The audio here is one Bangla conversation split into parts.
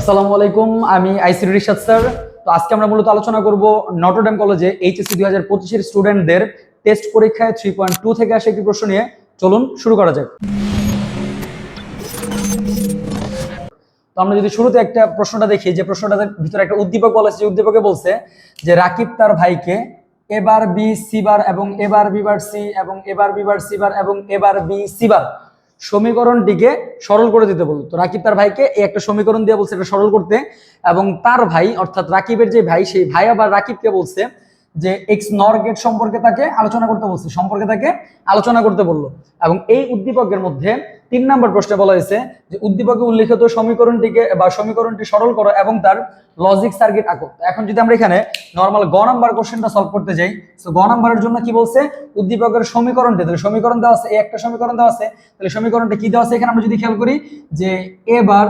আসসালামু আলাইকুম, আমি আইসি রিশাদ স্যার। তো আজকে আমরা মূলত আলোচনা করব নটরডেম কলেজে এইচএসসি দুই হাজার পঁচিশের স্টুডেন্টদের টেস্ট পরীক্ষায় থ্রি পয়েন্ট টু থেকে আসে একটি প্রশ্ন নিয়ে। চলুন, শুরু করা যাক। তো আমরা যদি শুরুতে একটা প্রশ্নটা দেখি, যে প্রশ্নটার ভিতরে একটা উদ্দীপক বলা যে উদ্দীপকে বলছে যে রাকিব তার ভাইকে এবার বি সিবার এবং এবার বিবার সি এবং এবার বিবার সিবার এবং এবার বি সিবার সমীকরণটিকে সরল করে দিতে বলল। তো রাকিব তার ভাইকে এই একটা সমীকরণ দিয়ে বলছে এটা সরল করতে এবং তার ভাই, অর্থাৎ রাকিবের যে ভাই, সেই ভাই আবার রাকিবকে বলছে যে এক্স নর গেট সম্পর্কে তাকে আলোচনা করতে বলছে, সম্পর্কে তাকে আলোচনা করতে বলল। এবং এই উদ্দীপকের মধ্যে তিন নম্বর প্রশ্নে বলা হয়েছে যে উদ্দীপকে উল্লিখিত সমীকরণটিকে বা সমীকরণটি সরল করো এবং তার লজিক সার্কিট আঁকো। এখন যদি আমরা এখানে নর্মাল গ নাম্বার কোশ্চেনটা সলভ করতে যাই তো গ নাম্বারের জন্য কি বলছে? উদ্দীপকের সমীকরণটি, তাহলে সমীকরণ দেওয়া আছে একটা সমীকরণ দেওয়া আছে, তাহলে সমীকরণটা কি দেওয়া আছে? এখানে আমরা যদি খেয়াল করি যে A bar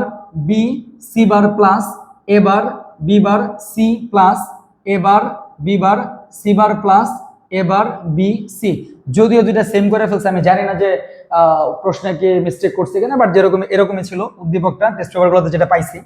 B C bar plus A bar B bar C plus A bar B bar C bar plus A bar B C. যদিও দুইটা সেম করে ফেলছে, আমি জানি না যে প্রশ্নে কি মিস্টেক করছে কিনা বাট যেরকম এরকমই ছিল উদ্দীপকটা টেস্ট পেপারগুলোতে যেটা পাইছি।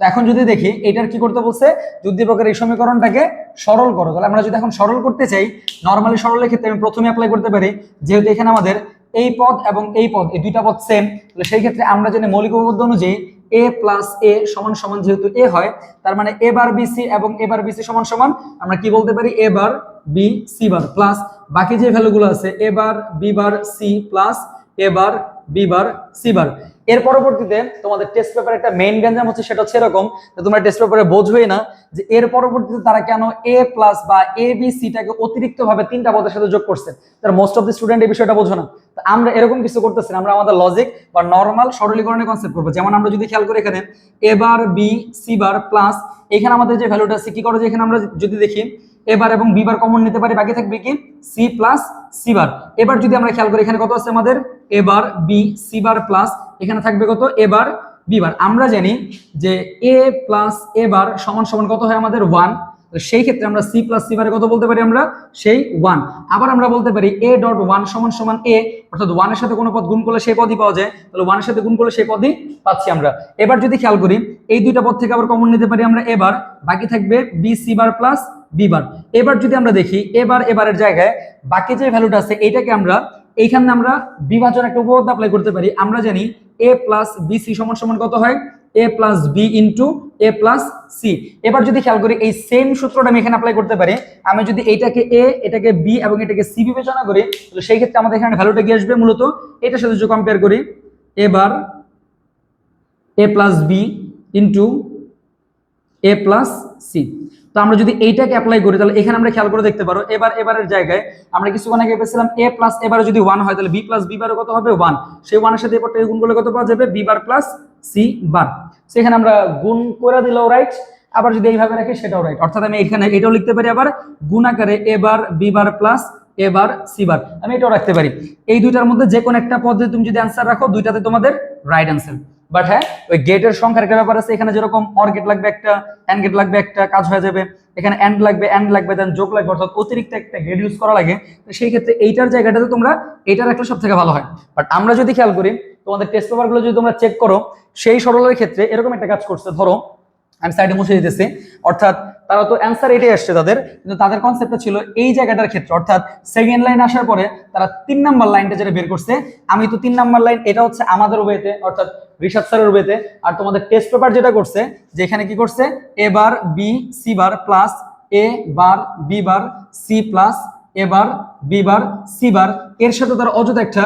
তো এখন যদি দেখি এটার কি করতে বলছে? উদ্দীপকের এই সমীকরণটাকে সরল করো। তাহলে আমরা যদি এখন সরল করতে চাই নর্মালি সরলের ক্ষেত্রে আমি প্রথমে অ্যাপ্লাই করতে পারি, যেহেতু এখানে আমাদের এই পদ এবং এই পদ, এই দুইটা পদ সেম তাহলে সেই ক্ষেত্রে আমরা জানি মৌলিক উপপাদ্য অনুযায়ী এ প্লাস এ সমান সমান যেহেতু এ হয়, তার মানে এ বার বি সি এবং এ বার বি সি সমান সমান, আমরা কি বলতে পারি? A bar B C bar plus বাকি যে ভ্যালুগুলো আছে A bar B bar C plus A bar B bar C bar এর পরবর্তীতে তোমাদের টেস্ট পেপারে একটা মেইন গ্যাঞ্জাম হচ্ছে, সেটা হচ্ছে এরকম যে তোমরা টেস্ট পেপারে বোঝোই না যে এর পরবর্তীতে তারা কেন এ প্লাস বা এ বি সিটাকে অতিরিক্ত ভাবে তিনটা পদের সাথে যোগ করছে। তার মোস্ট অফ দি স্টুডেন্ট এই বিষয়টা বোঝো না। আমরা এরকম কিছু করতেছি আমরা আমাদের লজিক বা নর্মাল সরলীকরণের কনসেপ্ট করব। যেমন আমরা যদি খেয়াল করি এখানে A bar B C bar plus এখানে আমাদের যে ভ্যালুটা আছে, কি করো যে এখানে আমরা যদি দেখি এবার এবং বিবার কমন নিতে পারি, বাকি থাকবে কি? সি প্লাস সি বার এবার যদি আমরা খেয়াল করি, এখানে কত আছে আমাদের? এবার বি সিবার প্লাস এখানে থাকবে কত? এবার বিবার আমরা জানি যে এ প্লাস এবার সমান সমান কত হয় আমাদের? ওয়ান সেই ক্ষেত্রে আমরা সি প্লাস সি বারে কত বলতে পারি আমরা? সেই ওয়ান আবার আমরা বলতে পারি এ ডট ওয়ান সমান সমান এ অর্থাৎ ওয়ানের সাথে কোনো পদ গুণ করলে সেই পদই পাওয়া যায়। তাহলে ওয়ানের সাথে গুণ করলে সেই পদই পাচ্ছি আমরা। এবার যদি খেয়াল করি, এই দুইটা পদ থেকে আবার কমন নিতে পারি আমরা এবার বাকি থাকবে B C bar plus B bar এবার যদি আমরা দেখি, এবার, এবারের জায়গায় বাকি যে ভ্যালুটা আছে, এইটাকে আমরা, এইখানে আমরা বিভাজন একটা উপপাদ্য অ্যাপ্লাই করতে পারি। আমরা জানি এ প্লাস বি সি সমান সমান কত হয়? A plus B into A plus C এবার যদি খেয়াল করি, এই সেম সূত্রটা আমি এখানে অ্যাপ্লাই করতে পারি। আমি যদি এইটাকে এ এটাকে বি এবং এটাকে সি বিবেচনা করি, তাহলে সেই ক্ষেত্রে আমাদের এখানে ভ্যালুটা কি আসবে মূলত? এটার সাথে যদি কম্পেয়ার করি, এবার A plus B into A plus C তো আমরা যদি এইটাকে অ্যাপ্লাই করি, তাহলে এখানে আমরা খেয়াল করে দেখতে পারো, এবার, এবারের জায়গায় আমরা কিছুক্ষণ আগে পেয়েছিলাম এ প্লাস এবারে যদি ওয়ান হয়, তাহলে বি প্লাস বি বারে কত হবে? ওয়ান সেই ওয়ানের সাথে এবারটা গুণ করলে কত পাওয়া যাবে? B bar plus C bar সেখানে আমরা গুণ করে দিলেও রাইট আবার যদি এইভাবে রাখি, সেটাও রাইট অর্থাৎ আমি এখানে এটাও লিখতে পারি আবার, গুণ আকারে এবার বি বার প্লাস এবার সি বার আমি এটাও রাখতে পারি। এই দুইটার মধ্যে যে কোনো একটা পদে তুমি যদি অ্যান্সার রাখো, দুইটাতে তোমাদের রাইট অ্যান্সার বাট হ্যাঁ ওই গেটের সংখ্যার একটা ব্যাপার আছে। এখানে যেরকম অর গেট লাগবে একটা অ্যান্ড গেট লাগবে একটা, কাজ হয়ে যাবে। এখানে অ্যান্ড লাগবে অ্যান্ড লাগবে দেন যোগ লাগবে, অর্থাৎ অতিরিক্ত একটা গেট ইউজ করা লাগে। তো সেই ক্ষেত্রে এইটার জায়গাটাতে তোমরা এটার একটা সব থেকে ভালো হয়। বাট আমরা যদি খেয়াল করি, তোমাদের টেস্ট পেপারগুলো যদি তোমরা চেক করো, সেই সরলের ক্ষেত্রে এরকম একটা কাজ করছে। ধরো, আমি সাইডে মুছে দিতেছি। অর্থাৎ তারা তো অ্যান্সার এটাই আসছে তাদের, কিন্তু তাদের কনসেপ্টটা ছিল এই জায়গাটার ক্ষেত্রে। অর্থাৎ সেকেন্ড লাইন আসার পরে তারা তিন নাম্বার লাইনটা যেটা বের করছে, আমি তো তিন নাম্বার লাইন এটা হচ্ছে আমাদের ওয়েতে অর্থাৎ ঋষাদ স্যারের ওয়েতে আর তোমাদের টেস্ট পেপার যেটা করছে যে এখানে কি করছে? A bar B C bar plus A bar B bar C plus A bar B bar C bar এর সাথে তারা অযথা একটা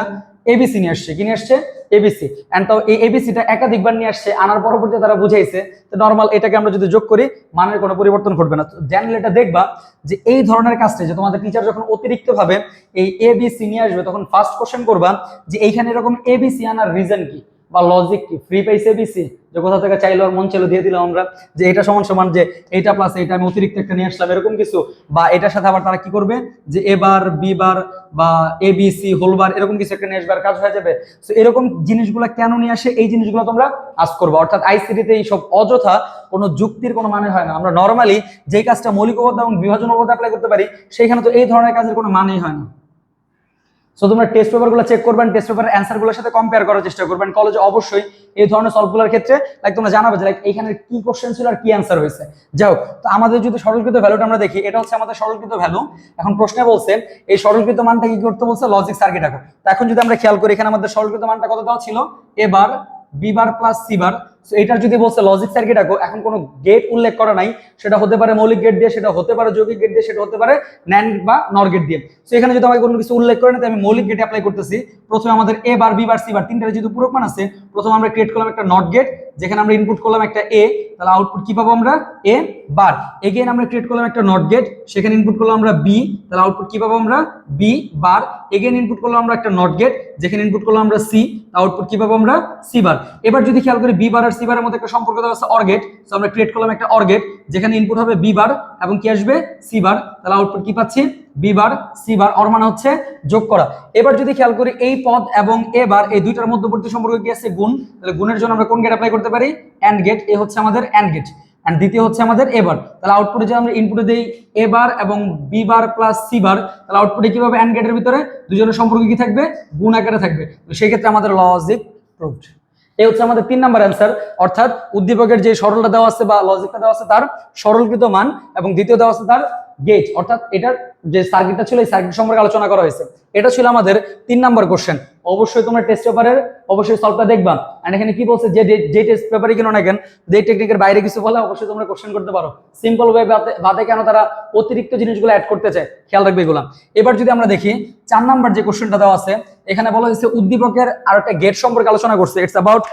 এবিসি নিয়ে আসছে, কি নিয়ে আসছে? এবিসি অ্যান্ড তাও এই এবিসিটা একাধিকবার নিয়ে আসছে, আনার পরবর্তীতে তারা বুঝাইছে, তো নর্মাল এটাকে আমরা যদি যোগ করি, মানের কোনো পরিবর্তন ঘটবে না। জ্যানেল এটা দেখবা যে এই ধরনের কাজটা, যে তোমাদের টিচার যখন অতিরিক্ত ভাবে এই এবিসি নিয়ে আসবে, তখন ফার্স্ট কোশ্চেন করবা যে এইখানে এরকম এবিসি আনার রিজন কি? বা লজিক কি? ফ্রি পাইছে এবিসি যে কোথা থেকে চাইলো আর মন চাইলো দিয়ে দিলাম আমরা। যে এটা সমান সমান যে এইটা প্লাস এইটা আমি অতিরিক্ত একটা নিয়ে আসলাম, এরকম কিছু। বা এটার সাথে আবার তারা কি করবে? যে এবার বিবার বা এ বি সি হোলবার এরকম কিছু একটা নিয়ে আসবার কাজ হয়ে যাবে। তো এরকম জিনিসগুলো কেন নিয়ে আসে? এই জিনিসগুলো তোমরা আজ করব। অর্থাৎ আইসিটিতে এই সব অযথা কোনো যুক্তির কোনো মানে হয় না। আমরা নর্মালি যেই কাজটা মৌলিক অবস্থা এবং বিভাজন অবস্থা অ্যাপ্লাই করতে পারি, সেইখানে তো এই ধরনের কাজের কোনো মানেই হয় না। সো তোমরা টেস্ট পেপারগুলো চেক করবেন টেস্ট পেপারের অ্যান্সারগুলোর সাথে কম্পেয়ার করার চেষ্টা করবেন। কলেজে অবশ্যই এই ধরনের সলভগুলোর ক্ষেত্রে লাইক তোমরা জানাবে যে লাইক এখানে কি কোশ্চেন ছিল আর কি অ্যান্সার হয়েছে। হোক, তো আমাদের যদি সরলকৃত ভ্যালুটা আমরা দেখি, এটা হচ্ছে আমাদের সরলকৃত ভ্যালু এখন প্রশ্নে বলছে, এই সরলকৃত মানটা কি করতে বলছে? লজিক সার্কিট তো এখন যদি আমরা খেয়াল করি, এখানে আমাদের সরলকৃত মানটা কত দেওয়া ছিল? A bar B bar plus C bar এটার যদি বলছে লজিক সার্কিট আঁকো এখন কোনো গেট উল্লেখ করা নাই, সেটা হতে পারে মৌলিক গেট দিয়ে, সেটা হতে পারে যৌগিক গেট দিয়ে, সেটা হতে পারে ন্যান বা নর গেট দিয়ে। তো এখানে যদি আমাকে কোনো কিছু উল্লেখ করে না আমি মৌলিক গেটে অ্যাপ্লাই করতেছি। প্রথমে আমাদের এ বার বি বার সি বার, তিনটার যেহেতু পূরক মান আছে প্রথমে আমরা ক্রিয়েট করলাম একটা নট গেট যেখানে আমরা ইনপুট করলাম একটা এ তাহলে আউটপুট কি পাবো আমরা? এ বার এগেইন আমরা ক্রিয়েট করলাম একটা নট গেট সেখানে ইনপুট করলাম আমরা বি তাহলে আউটপুট কি পাবো আমরা? বি বার এগেইন ইনপুট করলাম আমরা একটা নট গেট যেখানে ইনপুট করলাম আমরা সি আউটপুট কি পাবো আমরা? সি বার এবার যদি খেয়াল করি বি বার আর সি বারের মধ্যে একটা সম্পর্ক দেওয়া আছে অর গেট তো আমরা ক্রিয়েট করলাম একটা অর গেট যেখানে ইনপুট হবে বি বার এবং কি আসবে? সি বার তাহলে আউটপুট কি পাচ্ছি? B bar C bar OR মানে হচ্ছে যোগ করা। এবার যদি খেয়াল করি এই পদ এবং এ বার এই দুইটার মধ্যবর্তী সম্পর্ক কি আছে? গুণ। তাহলে গুণের জন্য আমরা কোন গেট অ্যাপ্লাই করতে পারি? অ্যান্ড গেট এ হচ্ছে আমাদের অ্যান্ড গেট অ্যান্ড দ্বিতীয় হচ্ছে আমাদের এবার তাহলে আউটপুটে যে আমরা ইনপুটে দেই এ বার এবং B bar plus C bar তাহলে আউটপুটে কীভাবে অ্যান্ড গেটের ভিতরে? দুজনের সম্পর্ক কি থাকবে? গুণ আকারে থাকবে। তো সেই ক্ষেত্রে আমাদের লজিক প্রুভড এই হচ্ছে আমাদের তিন নাম্বার অ্যান্সার অর্থাৎ উদ্দীপকের যে সরলটা দেওয়া আছে বা লজিকটা দেওয়া আছে তার সরলকৃত মান এবং দ্বিতীয় দেওয়া আছে তার গেজ অর্থাৎ এটার যে সার্কিটটা ছিল, এই সার্কিট সম্পর্কে আলোচনা করা হয়েছে। এটা ছিল আমাদের তিন নাম্বার কোশ্চেন অবশ্যই তোমরা টেস্ট পেপারের অবশ্যই সলভটা দেখবা। আর এখানে কি বলছে? যে যে টেস্ট পেপারে কেন না কেন, যে টেকনিকের বাইরে কিছু বলে, অবশ্যই তোমরা কোশ্চেন করতে পারো। সিম্পল ওয়ে বাদে কেন তারা অতিরিক্ত জিনিসগুলো অ্যাড করতে চায়? খেয়াল রাখবে এগুলো। এবার যদি আমরা দেখি, চার নাম্বার যে কোশ্চেনটা দেওয়া আছে, এখানে বলা হয়েছে উদ্দীপকের আর একটা গেট সম্পর্কে আলোচনা করছে। It's about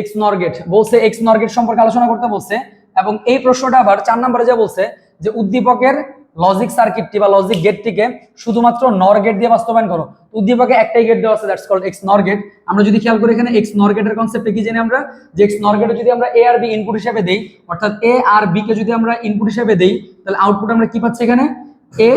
X NOR gate বলছে এক্স নর গেট সম্পর্কে আলোচনা করতে বলছে, এবং এই প্রশ্নটা আবার চার নাম্বারে যা বলছে, যে উদ্দীপকের লজিক সার্কিটটি বা লজিক গেটটিকে শুধুমাত্র নর গেট দিয়ে বাস্তবায়ন করো। উদ্দীপকে একটাই গেট দেওয়া আছে that's called X NOR gate আমরা যদি খেয়াল করি এখানে এক্স নর গেটের কনসেপ্টে কি জানি আমরা? যে এক্স নর গেটে যদি আমরা এ আর বি ইনপুট হিসেবে দেই, অর্থাৎ এ আর বি কে যদি আমরা ইনপুট হিসেবে দেই, তাহলে আউটপুট আমরা কি পাচ্ছি এখানে? এ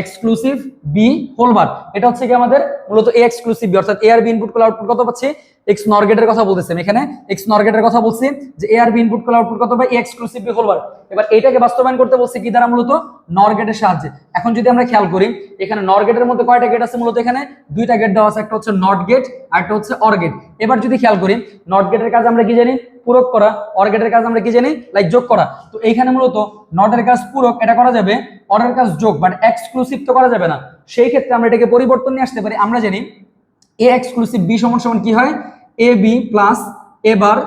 এক্সক্লুসিভ বি হোলবার এটা হচ্ছে কি আমাদের মূলত এ এক্সক্লুসিভ বি অর্থাৎ এ আর বি ইনপুট করলে আউটপুট কত পাচ্ছি? এক্স নর গেটের কথা বলতেছেন এখানে। এক্স নর গেটের কথা বলছি যে এ আর বি ইনপুট করলে আউটপুট কত পাই এক্সক্লুসিভ বি হোলবার এবার এটাকে বাস্তবায়ন করতে বলছি কি দ্বারা মূলত? নর গেটের সাহায্যে। এখন যদি আমরা খেয়াল করি, এখানে নর গেটের মধ্যে কয়টা গেট আছে মূলত এখানে? দুইটা গেট দেওয়া আছে, একটা হচ্ছে নট গেট আর একটা হচ্ছে অর গেট এবার যদি খেয়াল করি নট গেটের কাজ আমরা কি জানি? পূরক করা অর গেটের কাজ আমরা কি জানি? লাইক যোগ করা। তো এইখানে মূলত নটের কাজ পূরক, এটা করা যাবে অরের কাজ যোগ বাট এক্সক্লুসিভ তো করা যাবে না। সেই ক্ষেত্রে আমরা এটাকে পরিবর্তন নিয়ে আসতে পারি। আমরা জানি এ এক্সক্লুসিভ বি সমান সমান কি হয়? A B plus A bar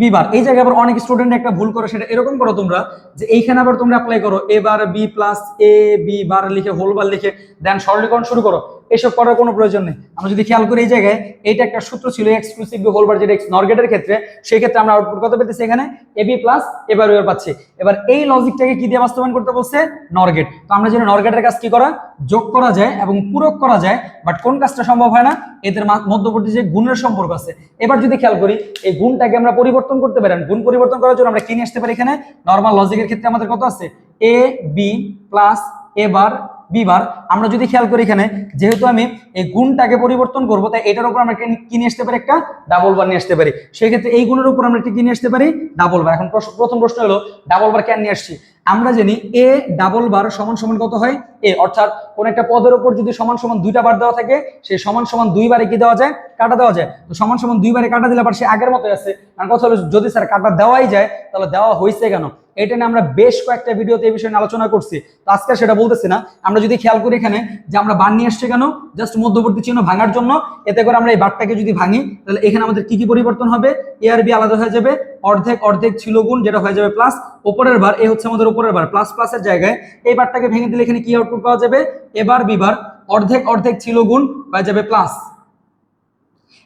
B bar এই জায়গায় আবার অনেক স্টুডেন্ট একটা ভুল করে, সেটা এরকম করো তোমরা যে এইখানে আবার তোমরা অ্যাপ্লাই করো A bar B plus A B bar লিখে হোল বার লিখে দেন সরলীকরণ শুরু করো। এসব করার কোনো প্রয়োজন নেই। আমরা যদি খেয়াল করি এই জায়গায়, এইটা একটা সূত্র ছিল এক্সক্লুসিভ হোল বার যেটা এক্স নরগেটের ক্ষেত্রে, সেই ক্ষেত্রে আমরা আউটপুট কত পেতেছি এখানে? A B plus A bar war পাচ্ছি। এবার এই লজিকটাকে কি দিয়ে বাস্তবায়ন করতে বলছে? নরগেট তো আমরা জানি নরগেটের কাজ কি করা? যোগ করা যায় এবং পূরক করা যায় বাট কোন কাজটা সম্ভব হয় না? এদের মধ্যবর্তী যে গুণের সম্পর্ক আছে। এবার যদি খেয়াল করি, এই গুণটাকে আমরা পরিবর্তন করতে পারি, গুণ পরিবর্তন করার জন্য আমরা কি নিয়ে আসতে পারি এখানে? নর্মাল লজিকের ক্ষেত্রে আমাদের কত আছে? A B plus A bar B bar আমরা যদি খেয়াল করি এখানে, যেহেতু আমি এই গুণটাকে পরিবর্তন করব, তাই এটার উপর আমরা কি- নিয়ে আসতে পারি? একটা ডাবল বার নিয়ে আসতে পারি। সেই ক্ষেত্রে এই গুণের উপর আমরা একটা কি নিয়ে আসতে পারি? ডাবল বার এখন প্রথম প্রশ্ন হলো ডাবল বার কেন নিয়ে আসছি? আমরা জানি এ ডাবল বার সমান সমান কত হয়? এ অর্থাৎ কোন একটা পদের উপর যদি সমান সমান দুইটা বার দেওয়া থাকে সেই সমান সমান দুইবারে কি দেওয়া যায়? কাটা দেওয়া যায়। তো সমান সমান দুইবারে কাটা দিলে আবার সে আগের মতোই আছে। কারণ কথা হলো, যদি স্যার কাটা দেওয়াই যায়, তাহলে দেওয়া হয়েছে কেন? এটা নিয়ে আমরা বেশ কয়েকটা ভিডিওতে এই বিষয়ে আলোচনা করছি। তো আজকে সেটা বলতেছি না। আমরা যদি খেয়াল করি এখানে যে আমরা বার নিয়ে আসছি কেন? জাস্ট মধ্যবর্তী চিহ্ন ভাঙার জন্য। এতে করে আমরা এই বারটাকে যদি ভাঙি, তাহলে এখানে আমাদের কি কি পরিবর্তন হবে? এ আর বি আলাদা হয়ে যাবে। অর্ধেক অর্ধেক ছিল গুণ, যেটা হয়ে যাবে প্লাস ওপরের বার, এ হচ্ছে আমাদের উপরের বার প্লাস প্লাসের জায়গায়। এই বারটাকে ভেঙে দিলে এখানে কি আউটপুট পাওয়া যাবে? এবার বিবার অর্ধেক অর্ধেক ছিল গুণ, হয়ে যাবে প্লাস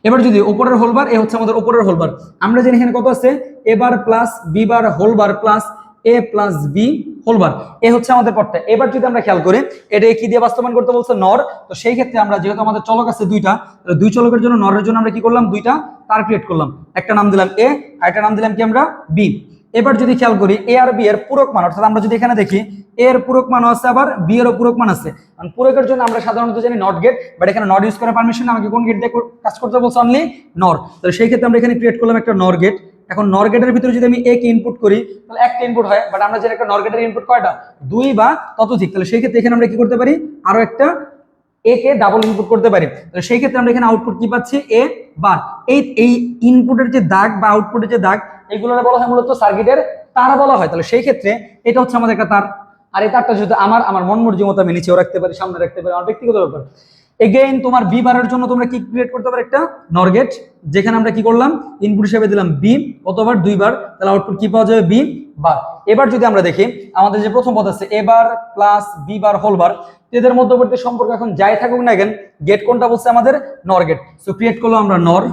এবার যদি উপরের হোলবার এ হচ্ছে আমাদের উপরের হোলবার আমরা জানি এখানে কত আছে? A bar plus B bar whole bar plus A plus B whole bar এ হচ্ছে আমাদের পথটা। এবার যদি আমরা খেয়াল করি, এটা কি দিয়ে বাস্তবায়ন করতে বলছে? নর। তো সেই ক্ষেত্রে আমরা, যেহেতু আমাদের চলক আছে দুইটা, তাহলে দুই চলকের জন্য নরের জন্য আমরা কি করলাম? দুইটা তার ক্রিয়েট করলাম। একটা নাম দিলাম এ আর একটা নাম দিলাম কি আমরা? বি এবার যদি খেয়াল করি এ আর বি এর পূরক মান, অর্থাৎ আমরা যদি এখানে দেখি এ এর পূরক মান আছে আবার বি এরও পূরক মান আছে। কারণ পূরকের জন্য আমরা সাধারণত জানি নট গেট বাট এখানে নট ইউজ করার পারমিশন আমাকে কোন গেট দিয়ে কাজ করতে বলছে? অনলি নর। তাহলে সেই ক্ষেত্রে আমরা এখানে ক্রিয়েট করলাম একটা নর গেট এখন নর গেটের ভিতরে যদি আমি এ কে ইনপুট করি, তাহলে একটা ইনপুট হয় বাট আমরা যেটা একটা নর গেটের ইনপুট কয়টা? দুই বা ততোধিক। তাহলে সেই ক্ষেত্রে এখানে আমরা কি করতে পারি? আরও একটা এ কে ডাবল ইনপুট করতে পারি। তাহলে সেই ক্ষেত্রে আমরা এখানে আউটপুট কি পাচ্ছি? এ বার এই এই ইনপুটের যে দাগ বা আউটপুটের যে দাগ এগুলো বলা হয় মূলত সার্কিটের তার বলা হয়। তাহলে সেই ক্ষেত্রে এটা হচ্ছে আমাদের একটা তার। আর এই তারটা যেহেতু আমার আমার মন মর্জি মতো আমি নিচেও রাখতে পারি, সামনে রাখতে পারি। আমার ব্যক্তিগত ব্যাপার। এগেইন তোমার বি বারের জন্য তোমরা কি ক্রিয়েট করতে পারো একটা? নরগেট যেখানে আমরা কি করলাম? ইনপুট হিসেবে দিলাম বি কতবার? দুইবার। তাহলে আউটপুট কি পাওয়া যাবে? B bar. এবার যদি আমরা দেখি, আমাদের যে প্রথম পদ আছে A bar plus B bar whole bar এদের মধ্যবর্তী সম্পর্ক এখন যাই থাকুক না কেন গেট কোনটা বলছে আমাদের? নর গেট সো ক্রিয়েট করল আমরা নর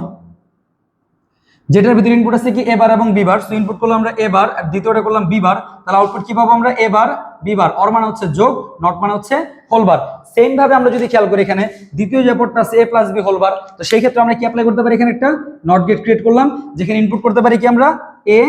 যেটার ভিতরে ইনপুট আছে কি? এবার এবং বিবার সো ইনপুট করলাম আমরা এবার আর দ্বিতীয়টা করলাম বিবার তাহলে আউটপুট কি পাবো আমরা? এবার বিবার অর মানে হচ্ছে যোগ নট মানে হচ্ছে হোলবার সেম ভাবে আমরা যদি খেয়াল করি এখানে, দ্বিতীয় যে পদটা আছে এ প্লাস বি হোলবার তো সেই ক্ষেত্রে আমরা কি অ্যাপ্লাই করতে পারি এখানে একটা? নট গেট ক্রিয়েট করলাম। যেখানে ইনপুট করতে পারি কি আমরা? এ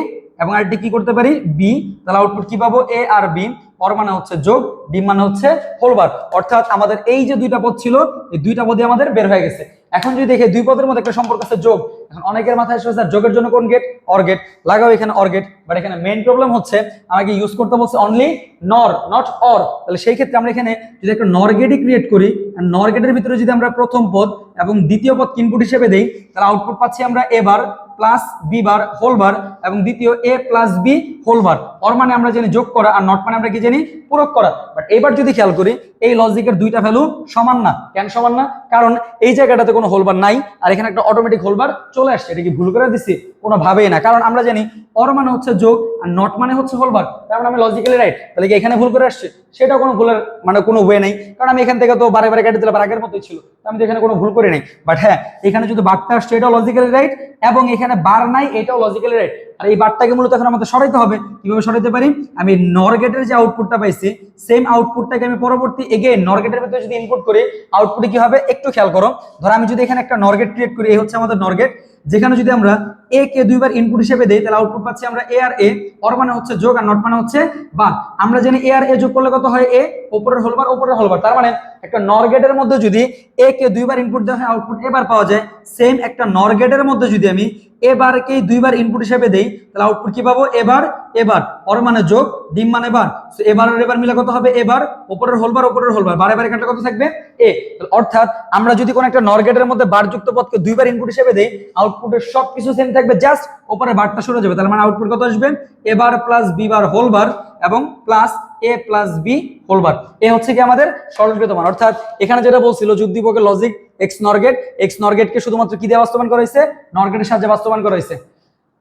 এবং আরেকটি কি করতে পারি? বি তাহলে আউটপুট কি পাবো? এ আর বি অর মানে হচ্ছে যোগ ডি মানে হচ্ছে হোলবার অর্থাৎ আমাদের এই যে দুইটা পদ ছিল, এই দুইটা পদই আমাদের বের হয়ে গেছে। এখন যদি দেখে, দুই পদের মধ্যে একটা সম্পর্ক আছে যোগ। এখন অনেকের মাথায় এসে স্যার যোগের জন্য কোন গেট অর গেট লাগাও এখানে অর গেট বাট এখানে মেইন প্রবলেম হচ্ছে আমাকে ইউজ করতে বলছে অনলি নর নট অর তাহলে সেই ক্ষেত্রে আমরা এখানে যদি একটা নর গেটই ক্রিয়েট করি নর গেটের ভিতরে যদি আমরা প্রথম পদ এবং দ্বিতীয় পদ ইনপুট হিসেবে দেই, তাহলে আউটপুট পাচ্ছি আমরা A bar plus B bar whole bar এবং দ্বিতীয় A plus B whole bar OR মানে আমরা জানি যোগ করা, আর নট মানে আমরা কি জানি? পূরক করা। বাট এবার যদি খেয়াল করি, এই লজিকের দুইটা ভ্যালু সমান না। কেন সমান না? কারণ এই জায়গাটাতে কোনো হোলবার নাই, আর এখানে একটা অটোমেটিক হোলবার চলে আসছে, এটা কি ভুল করে দিচ্ছি কোনো ভাবেই না। কারণ আমরা জানি অর মানে হচ্ছে যোগ, আর নট মানে হচ্ছে হোলবার তার মানে আমি লজিক্যালি রাইট তাহলে কি এখানে ভুল করে আসছে? সেটাও কোনো ভুলের মানে কোনো ওয়ে নেই। কারণ আমি এখান থেকে তো বারে বারে কেটে দিলাম আগের মতোই ছিল। আমি তো এখানে কোনো ভুল করে নাই বাট হ্যাঁ এখানে যদি বারটা আসছে, এটাও লজিক্যালি রাইট এবং এখানে বার নাই, এটাও লজিক্যালি রাইট আর এই বারটাকে মূলত এখন আমাদের সরাইতে হবে। কীভাবে সরাইতে পারি? আমি নর গেটের যে আউটপুটটা পাইছি সেম আউটপুটটাকে আমি পরবর্তী এগেইন নর গেটের ভিতরে যদি ইনপুট করি আউটপুটে কি হবে? একটু খেয়াল করো। ধরো আমি যদি এখানে একটা নর গেট ক্রিয়েট করি, এই হচ্ছে আমাদের নর গেট যেখানে যদি আমরা এ কে দুইবার ইনপুট হিসেবে দেই, তাহলে আউটপুট পাচ্ছি আমরা এ আর এ অর মানে হচ্ছে যোগ আর নট মানে হচ্ছে বার। আমরা জানি এ আর এ যোগ করলে কত হয় এ উপরের হলবার উপরের হলবার তার মানে একটা নর গেটের মধ্যে যদি এ কে দুইবার ইনপুট দেওয়া হয় আউটপুট এবার পাওয়া যায়। সেম একটা নর গেটের মধ্যে যদি আমি এবারকে দুইবার ইনপুট হিসেবে দেই, তাহলে আউটপুট কি পাবো? এবার এবার। অর মানে যোগ, ডিম মানে বার। So এবারের এবার মিলে কত হবে? এবার উপরের হোলবার উপরের হোলবার বারে। বারে কাটলে কত থাকবে? এ অর্থাৎ আমরা যদি কোনো একটা নর গেটের মধ্যে বার যুক্ত পদকে দুইবার ইনপুট হিসেবে দেই আউটপুটের সব কিছু সেম থাকবে জাস্ট উপরে বারটা সরে যাবে। তাহলে মানে আউটপুট কত আসবে? এবার plus B bar whole bar এবং plus A plus B whole bar এ হচ্ছে কি আমাদের সরলকৃত মান অর্থাৎ এখানে যেটা বলছিল যুগদীপকের logic X NOR gate X নরগেটকে শুধুমাত্র কি দিয়ে বাস্তবায়ন করা হয়েছে? নরগেটের সাহায্যে বাস্তবায়ন করা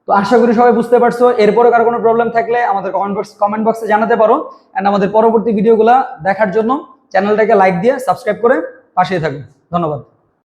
তো আশা করি সবাই বুঝতে পারছ। এরপরে কারও কোনো প্রবলেম থাকলে আমাদের কমেন্ট বক্স কমেন্ট বক্সে জানাতে পারো। এন্ড আমাদের পরবর্তী ভিডিওগুলো দেখার জন্য চ্যানেলটাকে লাইক দিয়ে সাবস্ক্রাইব করে পাশে থাকুন। ধন্যবাদ।